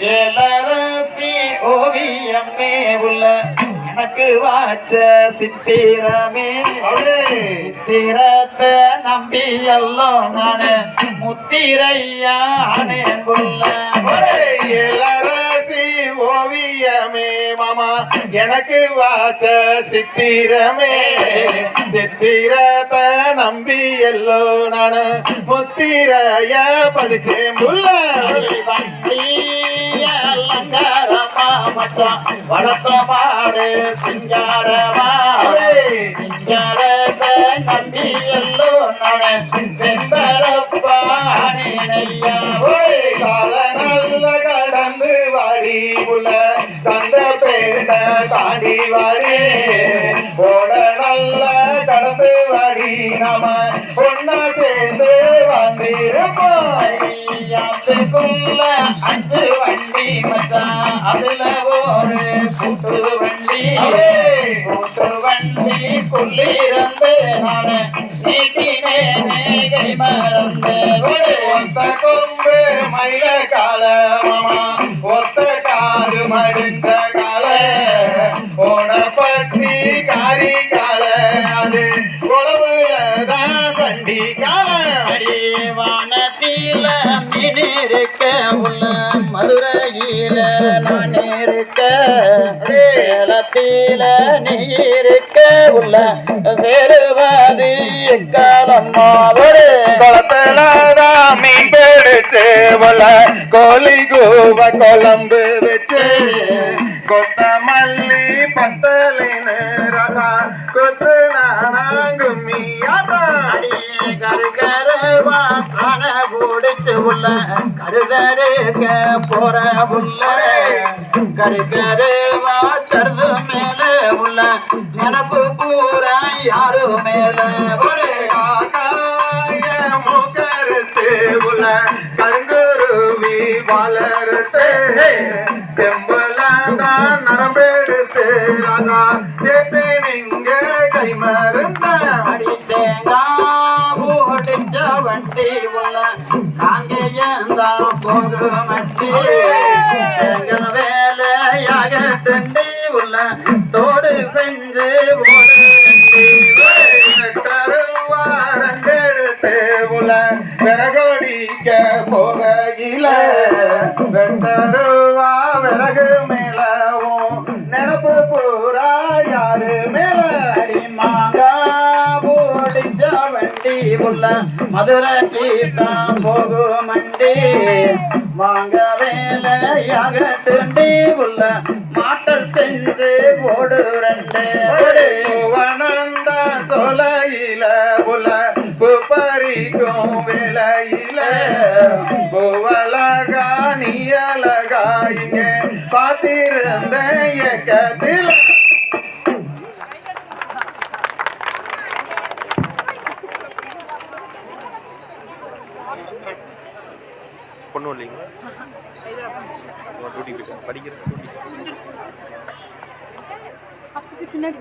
ஏலரசி ஓவியமே உள்ள எனக்கு வாச்ச சித்திரமே. சித்திரத்தை நம்பி எல்லாம் நானு முத்திரையானே கொள்ள. இளரசி ஓவியமே மாமா. எனக்கு வாச்ச சித்திரமே. சித்திரத்தை நம்பி எல்லோ நானு. முத்திரைய பதிச்சேன். புள்ள வடத்தமாடு சிங்காரமா சிங்காரத்தை நம்பி எல்லோ நானு. கால நல்ல கடந்து வாடி புள்ள சந்த பேட்ட தாண்டி வாடி போட நல்ல கடந்து வாடி நாம ஒன்னா சேர்ந்து வந்திருப்போம். அஞ்சு வண்டி மச்சா அதுல ஒரு கூட்டு வண்டி கூட்டு வண்டி குள்ளிருந்து நானு நீட்டினேனே கை மறந்து ஒத்த கொம்பு மயில கால மாமா. ஒத்த காரு மடுந்த கால. ஓடப்பட்டி காரி கால. அது உழவுலதான் சண்டி கால. அடிவானத்தில மீன் இருக்க உள்ள மதுரையில. இருக்க உள்ள சேருவது எக்காலம்மாவோடு குளத்துலதான் மீன் பிடிச்சு போல கோழி கூவ குழம்பு வச்சு. கொத்தமல்லி பத்தலின்னு ரசா கொத்து வாசன பிடிச்சு உள்ள கருகருக்க போற உள்ள கருகர வாச்சறது மேல நினப்பு பூரா யாரு மேல. ஒரே காக்காய மூக்கரசு உல கருங்குருவி வளரசு. செம்பலாதான் நரம்பெடுத்து ராகா சேசே நீங்க கை மருந்த ஓடிச்ச வண்டி உள்ள காங்கேயந்தா போது மட்டி எங்கள் வேலையாக செண்டி உள்ள தோடு செஞ்சு உல. விறகொடிக்க போகையில வெட்டருவா விறகு மேலவும் நினப்பு வண்டி உள்ள மதுரை தீர்த்தம் போகும் மண்டி வாங்க வேலையாக செண்டி உள்ள மாட்டல் செஞ்சு போடு ரெண்டு. வனந்த சொலையில உல பறிக்கும் விலையில. புவலகா நீ அழகா இங்க பார்த்திருந்த இயக்கத்தில் பொண்ணு இல்லைங்களா? டியூட்டி போயிட்டு படிக்கிற டியூட்டி பின்னாடி